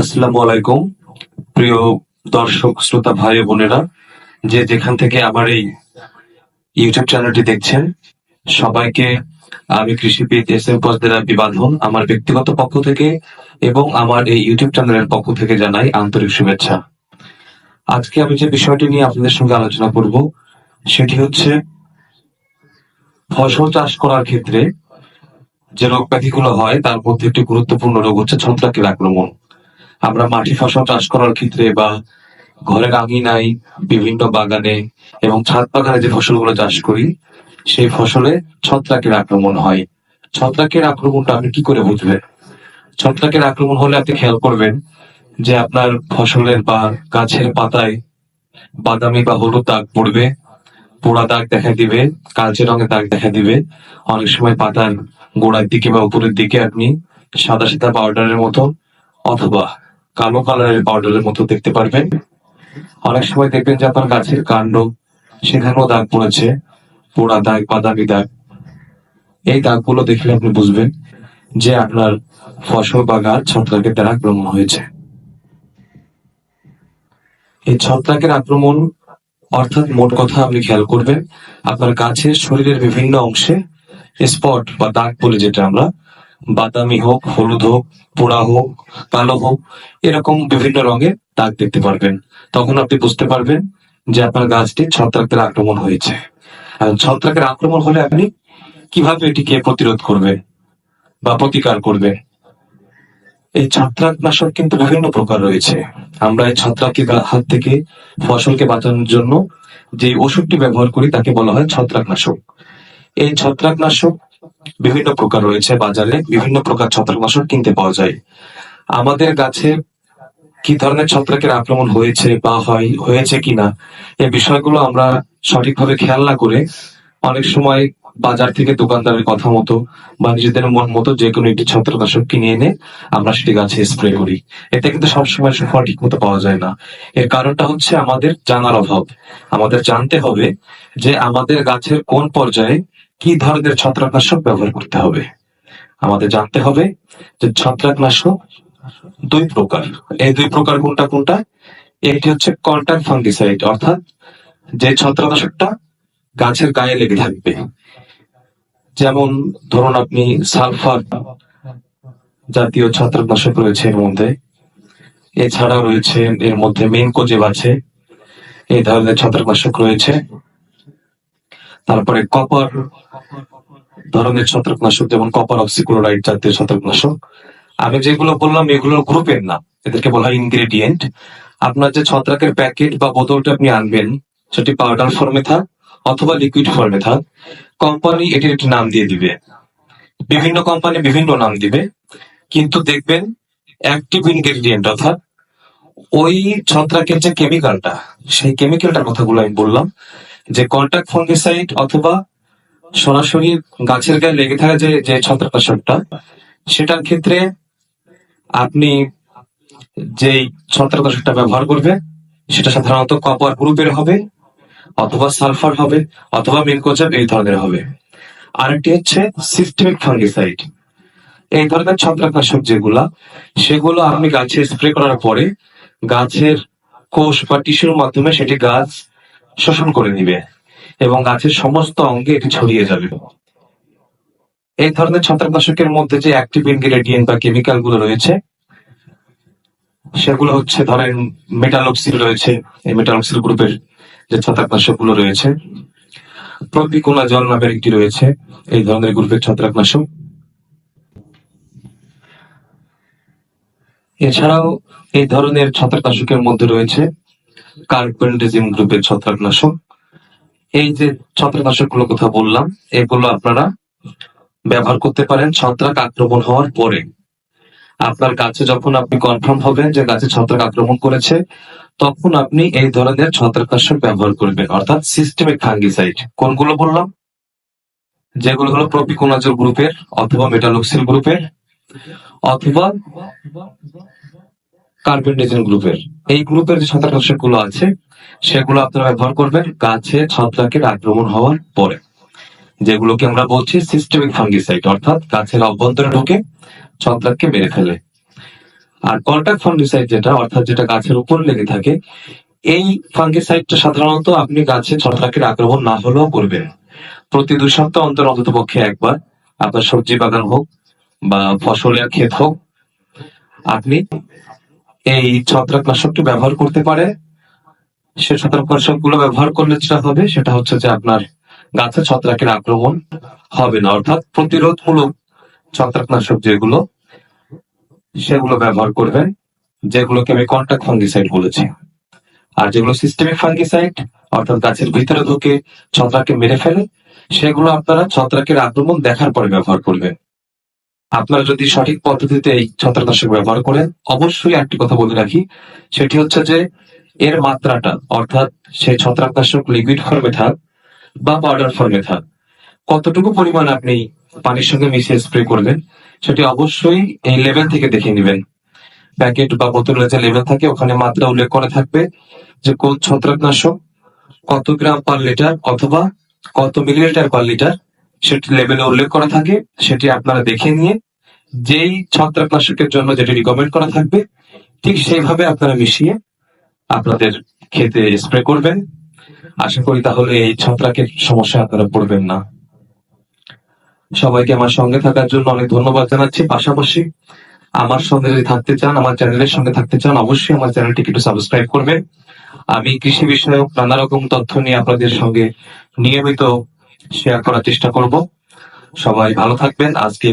আসসালামু আলাইকুম। প্রিয় দর্শক, শ্রোতা, ভাই বোনেরা, যে যেখান থেকে আমার এই ইউটিউব চ্যানেলটি দেখছেন, সবাইকে আমি কৃষিবিদ এস এম পজদেরা বিবাধন আমার ব্যক্তিগত পক্ষ থেকে এবং আমার এই ইউটিউব চ্যানেলের পক্ষ থেকে জানাই আন্তরিক শুভেচ্ছা। আজকে আমি যে বিষয়টি নিয়ে আপনাদের সঙ্গে আলোচনা করব, সেটি হচ্ছে ফসল চাষ করার ক্ষেত্রে যে রোগ ব্যাধিগুলো হয়, তার মধ্যে একটি গুরুত্বপূর্ণ রোগ হচ্ছে ছত্রাকের আক্রমণ। আমরা মাটি ফসল চাষ করার ক্ষেত্রে বা ঘরের আঙিনায় বিভিন্ন বাগানে এবং ছাদ বাগানে যে ফসলগুলো চাষ করি, সেই ফসলে ছত্রাকের আক্রমণ হয়। ছত্রাকের আক্রমণটা আপনি কি করে বুঝবেন? ছত্রাকের আক্রমণ হলে আপনি খেয়াল করবেন যে আপনার ফসলের বা গাছের পাতায় বাদামি বা হলুদ দাগ পড়বে, পোড়া দাগ দেখা দিবে, কালচে রঙের দাগ দেখা দিবে। অনেক সময় পাতার গোড়ার দিকে বা উপরের দিকে আপনি সাদা সাদা পাউডারের মতো অথবা কালো কালারের পাউডারের মতো দেখতে পারবেন। অনেক সময় দেখবেন যে আপনার গাছের কাণ্ড, সেখানেও দাগ পড়েছে, পোড়া দাগ, বাদামি দাগ। এই দাগগুলো দেখলে আপনি বুঝবেন যে আপনার ফসল বা গাছ ছত্রাকের দ্বারা আক্রমণ হয়েছে। এই ছত্রাকের আক্রমণ অর্থাৎ মোট কথা আপনি খেয়াল করবেন, আপনার গাছের শরীরের বিভিন্ন অংশে স্পট বা দাগ বলে যেটা আমরা বাদামি হোক, হলুদ হোক, পোড়া হোক, কালো হোক, এরকম বিভিন্ন রঙের দাগ দেখতে পারবেন। তখন আপনি বুঝতে পারবেন যে আপনার গাছটি ছত্রাকের আক্রমণ হয়েছে। আর ছত্রাকের আক্রমণ হলে আপনি কীভাবে এটিকে প্রতিরোধ করবে বা প্রতিকার করবে এই ছত্রাকনাশক কিন্তু বিভিন্ন প্রকার রয়েছে। আমরা এই ছত্রাকের হাত থেকে ফসলকে বাঁচানোর জন্য যে ওষুধটি ব্যবহার করি, তাকে বলা হয় ছত্রাকনাশক। এই ছত্রাকনাশক বিভিন্ন প্রকার রয়েছে বাজারে, বিভিন্ন প্রকার ছত্রাকনাশক কিনতে পাওয়া যায়। আমাদের গাছে কি ধরনের ছত্রাকের আক্রমণ হয়েছে বা হয়, হয়েছে কিনা এই বিষয়গুলো আমরা সঠিকভাবে খেয়াল না করে অনেক সময় বাজার থেকে দোকানদারের কথা মতো বা নিজেদের মন মতো যে কোনো একটি ছত্রাকনাশক কিনে এনে আমরা সেটি গাছে স্প্রে করি। এতে কিন্তু সবসময় সুফল ঠিক মতো পাওয়া যায় না। এর কারণটা হচ্ছে আমাদের জানার অভাব। আমাদের জানতে হবে যে আমাদের গাছের কোন পর্যায়ে কি ধরনের ছত্রাকনাশক ব্যবহার করতে হবে? আমাদের জানতে হবে যে ছত্রাকনাশক দুই প্রকার। এই দুই প্রকার কোনটা কোনটা? একটি হচ্ছে কন্টাক্ট ফাঙ্গিসাইড, অর্থাৎ যে ছত্রাকনাশকটা গাছের গায়ে লেগে থাকবে। যেমন ধরুন আপনি সালফার জাতীয় ছত্রাকনাশক রয়েছে এর মধ্যে। এছাড়াও রয়েছে এর মধ্যে মেনকোজেব আছে। এই ধরনের ছত্রাকনাশক রয়েছে। তারপরে কপার, ধরনের ছত্রাকনাশক যেমন কপার অক্সিক্লোরাইড জাতীয় ছত্রাকনাশক। আমি যেগুলো বললাম, এগুলো গ্রুপের না, এদেরকে বলা হয় ইনগ্রেডিয়েন্ট আপনার যে ছত্রাকের প্যাকেট বা বোতলটা আপনি আনবেন, সেটি পাউডার ফর্মে থাক অথবা লিকুইড ফর্মে থাক কোম্পানি এটির একটি নাম দিয়ে দিবে। বিভিন্ন কোম্পানি বিভিন্ন নাম দিবে। কিন্তু দেখবেন অ্যাক্টিভ ইনগ্রেডিয়েন্ট অর্থাৎ ওই ছত্রাকের যে কেমিক্যালটা সেই কেমিক্যালটার কথাগুলো আমি বললাম। যে কন্টাক্ট ফাঙ্গিসাইড অথবা সরাসরি গাছের গায়ে লেগে থাকা যে যে ছত্রাকনাশকটা, সেটার ক্ষেত্রে আপনি যেই ছত্রাকনাশকটা ব্যবহার করবে, সেটা সাধারণত কপার গ্রুপের হবে অথবা সালফার হবে অথবা মিনকোজেব এই ধরনের হবে। আরেকটি হচ্ছে সিস্টেমিক ফাঙ্গিসাইড এই ধরনের ছত্রাকনাশক যেগুলা, সেগুলো আপনি গাছে স্প্রে করার পরে গাছের কোষ বা টিস্যুর মাধ্যমে সেটি গাছ শোষণ করে নিবে এবং গাছের সমস্ত অঙ্গে এটি ছড়িয়ে যাবে। এই ধরনের ছত্রাকনাশকের মধ্যে যে অ্যাক্টিভ ইনগ্রেডিয়েন্ট বা কেমিক্যালগুলো রয়েছে, সেগুলো হচ্ছে ধরেন মেটালক্সিল রয়েছে, এই মেটালক্সিল গ্রুপের যে ছত্রাকনাশকগুলো রয়েছে প্রপিকোলা জল নামের একটি রয়েছে, এই ধরনের গ্রুপের ছত্রাকনাশক। এছাড়াও এই ধরনের ছত্রাকনাশকের মধ্যে রয়েছে কার্বেন্ডিজিম গ্রুপের ছত্রাকনাশক। এই যে ছত্রাকনাশকগুলো কথা বললাম, এগুলো আপনারা ব্যবহার করতে পারেন ছত্রাক আক্রমণ হওয়ার পরে। আপনার গাছে যখন আপনি কনফার্ম হবেন যে গাছে ছত্রাক আক্রমণ করেছে, তখন আপনি এই ধরনের ছত্রাকনাশক ব্যবহার করবেন, অর্থাৎ সিস্টেমিক ফাঙ্গিসাইড কোনগুলো বললাম? যেগুলো হলো প্রপিকোনাজল গ্রুপের অথবা মেটালক্সিল গ্রুপের, অথবা কার্বেন্ডেজিন গ্রুপের। এই গ্রুপের যে গুলো আছে, সেগুলো আপনারা ব্যবহার করবেন গাছে ছত্রাকের আক্রমণ হওয়ার পরে। যেগুলোকে আমরা বলছি সিস্টেমিক ফাঙ্গিসাইড অর্থাৎ গাছের অভ্যন্তরে ঢুকে ছত্রাককে মেরে ফেলে। আর কন্ট্যাক্ট ফাঙ্গিসাইড যেটা, অর্থাৎ যেটা গাছের উপর লেগে থাকে, এই ফাঙ্গিসাইডটা সাধারণত আপনি গাছে ছত্রাকের আক্রমণ না হলেও করবেন। প্রতি দুই সপ্তাহ অন্তর অন্তত পক্ষে একবার, আপনার সবজি বাগান হোক বা ফসলের ক্ষেত হোক, আপনি এই ছত্রাকনাশকটি ব্যবহার করতে পারে। সে ছত্রাকনাশকগুলো ব্যবহার করলে যেটা হবে, সেটা হচ্ছে যে আপনার গাছে ছত্রাকের আক্রমণ হবে না। অর্থাৎ প্রতিরোধমূলক ছত্রাকনাশক যেগুলো, সেগুলো ব্যবহার করবেন, যেগুলোকে আমি কন্টাক্ট ফাঙ্গিসাইড বলেছি। আর যেগুলো সিস্টেমিক ফাঙ্গিসাইড অর্থাৎ গাছের ভিতরে ঢুকে ছত্রাককে মেরে ফেলে, সেগুলো আপনারা ছত্রাকের আক্রমণ দেখার পরে ব্যবহার করবেন। আপনারা যদি সঠিক পদ্ধতিতে এই ছত্রাকনাশক ব্যবহার করেন, অবশ্যই একটি কথা বলে রাখি, সেটি হচ্ছে যে এর মাত্রাটা, অর্থাৎ সেই ছত্রাকনাশক লিকুইড ফর্মে থাক বা পাউডার ফর্মে থাক কতটুকু পরিমাণ আপনি পানির সঙ্গে মিশিয়ে স্প্রে করবেন, সেটি অবশ্যই এই লেভেল থেকে দেখে নেবেন। প্যাকেট বা বোতলের যে লেভেল থাকে, ওখানে মাত্রা উল্লেখ করা থাকবে যে কোন ছত্রাকনাশক কত গ্রাম পার লিটার অথবা কত মিলিলিটার পার লিটার সেটি লেভেলে উল্লেখ করা থাকে, সেটি আপনারা দেখে নিয়ে যেই ছত্রাকনাশকের জন্য যেটি রিকমেন্ড করা থাকবে, ঠিক সেইভাবে আপনারা মিশিয়ে আপনাদের খেতে স্প্রে করবেন। আশা করি তাহলে এই ছত্রাকের সমস্যা আপনারা পড়বেন না। সবাইকে আমার সঙ্গে থাকার জন্য অনেক ধন্যবাদ জানাচ্ছি। পাশাপাশি আমার সঙ্গে যদি থাকতে চান, আমার চ্যানেলের সঙ্গে থাকতে চান, অবশ্যই আমার চ্যানেলটিকে একটু সাবস্ক্রাইব করবেন। আমি কৃষি বিষয়ক নানা রকম তথ্য নিয়ে আপনাদের সঙ্গে নিয়মিত শেয়ার করার চেষ্টা করব। সবাই ভালো থাকবেন। আজকে